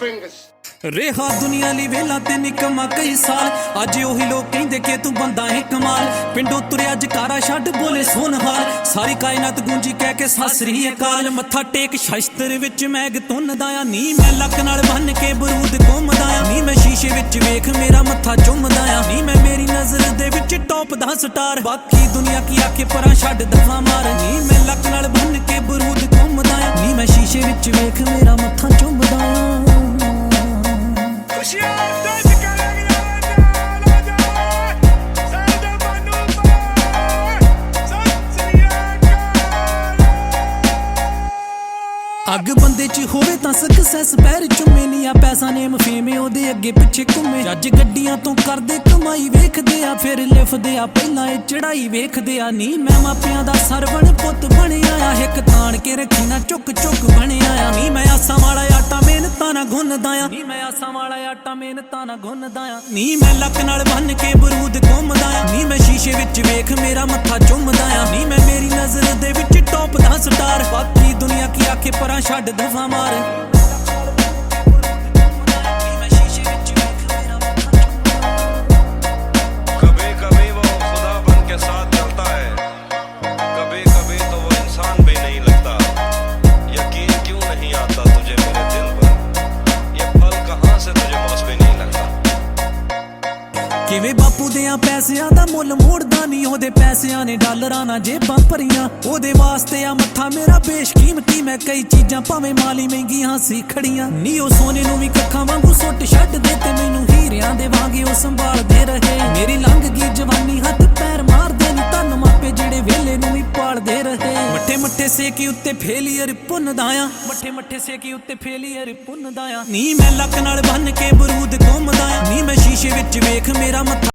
fingers. ਰੇਹਾ ਦੁਨੀਆ ਲਈ ਵੇਲਾ ਤੇ ਨਿਕਮਾ ਕਈ ਸਾਲ। ਅੱਜ ਉਹੀ ਲੋਕ ਕਹਿੰਦੇ ਕਿ ਤੂੰ ਬੰਦਾ ਹੈ ਕਮਾਲ। ਪਿੰਡੋਂ ਤੁਰਿਆ ਜਕਾਰਾ ਛੱਡ ਬੋਲੇ ਸੁਨ ਸਾਰੀ ਕਾਇਨਾਤ ਗੂੰਜੀ ਕਹਿ ਕੇ ਸਾਸਰੀ ਅਕਾਲ। ਮੱਥਾ ਟੇਕ ਸ਼ਸਤਰ ਵਿੱਚ ਮੈਗ ਤੁੰਨਦਾ ਆ ਨੀ ਮੈਂ ਲੱਕ ਨਾਲ ਬੰਨ ਕੇ ਬਰੂਦ ਘੁੰਮਦਾ ਆ ਨੀ ਮੈਂ ਸ਼ੀਸ਼ੇ ਵਿੱਚ ਵੇਖ ਮੇਰਾ ਮੱਥਾ ਚੁੰਮਦਾ ਆ ਨੀ ਮੈਂ ਮੇਰੀ ਨਜ਼ਰ ਦੇ ਵਿੱਚ ਟੌਪ ਦਾ ਸਟਾਰ। ਬਾਕੀ ਦੁਨੀਆ ਕੀ ਆਖੇ ਪਰਾਂ ਛੱਡ ਦਫਾ ਮਾਰ। ਨੀ ਮੈਂ ਲੱਕ ਨਾਲ ਬੰਨ ਕੇ ਬਰੂਦ ਘੁੰਮਦਾ ਆ ਨੀ ਮੈਂ ਸ਼ੀਸ਼ੇ ਵਿੱਚ ਵੇਖ ਮੇਰਾ ਅੱਗ ਬੰਦੇ 'ਚ ਹੋਵੇ ਤਾਂ ਸਕਸੈਸ ਪੈਰ ਚੁੰਮੇ ਨਹੀਂ ਆ, ਪੈਸਾ ਨੇਮ ਫੇਮ ਉਹਦੇ ਅੱਗੇ ਪਿੱਛੇ ਘੁੰਮੇ। ਜੱਜ ਗੱਡੀਆਂ ਤੋਂ ਕਰਦੇ ਕਮਾਈ ਵੇਖਦੇ ਆ, ਫਿਰ ਲਿਫਦੇ ਆ, ਪਹਿਲਾਂ ਇਹ ਚੜਾਈ ਵੇਖਦੇ ਆ। ਨੀ, ਮੈਂ ਮਾਪਿਆਂ ਦਾ ਸਰਵਣ ਪੁੱਤ ਬਣਿਆ ਆ, ਇੱਕ ਤਾਣ ਕੇ ਰੱਖੀ ਨਾ, ਚੁੱਕ ਚੁੱਕ ਬਣਿਆ ਆ। ਨੀ, ਮੈਂ ਆਸਾਂ ਵਾਲਾ ਆਟਾ ਮਿਹਨਤਾਂ ਨਾਲ ਗੁੰਨਦਾ ਆ। ਨੀ, ਮੈਂ ਆਸਾਂ ਵਾਲਾ ਆਟਾ ਮਿਹਨਤਾਂ ਨਾਲ ਗੁੰਨਦਾ ਆ। ਨੀ, ਮੈਂ ਲੱਕ ਨਾਲ ਬੰਨ ਕੇ ਬਰੂਦ ਘੁੰਮਦਾ ਆ। ਨੀ, ਮੈਂ ਸ਼ੀਸ਼ੇ ਵਿੱਚ ਵੇਖ ਮੇਰਾ ਮੱਥਾ ਚੁੰਮਦਾ ਆ। ਨੀ, ਮੈਂ ਮੇਰੀ ਨਜ਼ਰ ਦੇ ਵਿੱਚ ਟੌਪ ਦਾ ਸਟਾਰ। ਬਾਕੀ ਕੀ ਆਖੇ ਪਰਾਂ ਛੱਡ ਦਫਾ ਮਾਰ। ਕਿਵੇਂ ਬਾਪੂ ਦਿਆਂ ਪੈਸਿਆਂ ਦਾ ਮੁੱਲ ਮੋੜਦਾ ਨਹੀਂ ਉਹਦੇ ਪੈਸਿਆਂ ਨੇ ਡਾਲਰਾਂ ਨਾਲ ਜੇਬਾਂ ਭਰੀਆਂ। ਉਹਦੇ ਵਾਸਤੇ ਆ ਮੱਥਾ ਮੇਰਾ ਬੇਸ਼ਕੀਮਤੀ, ਮੈਂ ਕਈ ਚੀਜ਼ਾਂ ਭਾਵੇਂ ਮਾਲੀ ਮਹਿੰਗੀਆਂ ਸੀ ਖੜੀਆਂ। ਨੀ, ਉਹ ਸੋਨੇ ਨੂੰ ਵੀ ਕੱਖਾਂ ਵਾਂਗੂ ਸੁੱਟ ਛੱਡ ਦੇ ਤੇ ਮੈਨੂੰ ਹੀਰਿਆਂ ਦੇ ਵਾਂਗੇ ਉਹ ਸੰਭਾਲ ਮੱਠੇ ਸੇਕੀ ਉੱਤੇ ਫੇਲੀਅਰ ਪੁੰਨਦਾ ਆ ਮੱਠੇ ਮੱਠੇ ਸੇਕੀ ਉੱਤੇ ਫੇਲੀਅਰ ਪੁੰਨਦਾ ਆ ਨੀ ਮੈਂ ਲੱਕ ਨਾਲ ਬੰਨ ਕੇ ਬਰੂਦ ਘੁੰਮਦਾ ਆ ਨੀ ਮੈਂ ਸ਼ੀਸ਼ੇ ਵਿੱਚ ਵੇਖ ਮੇਰਾ ਮੱਥਾ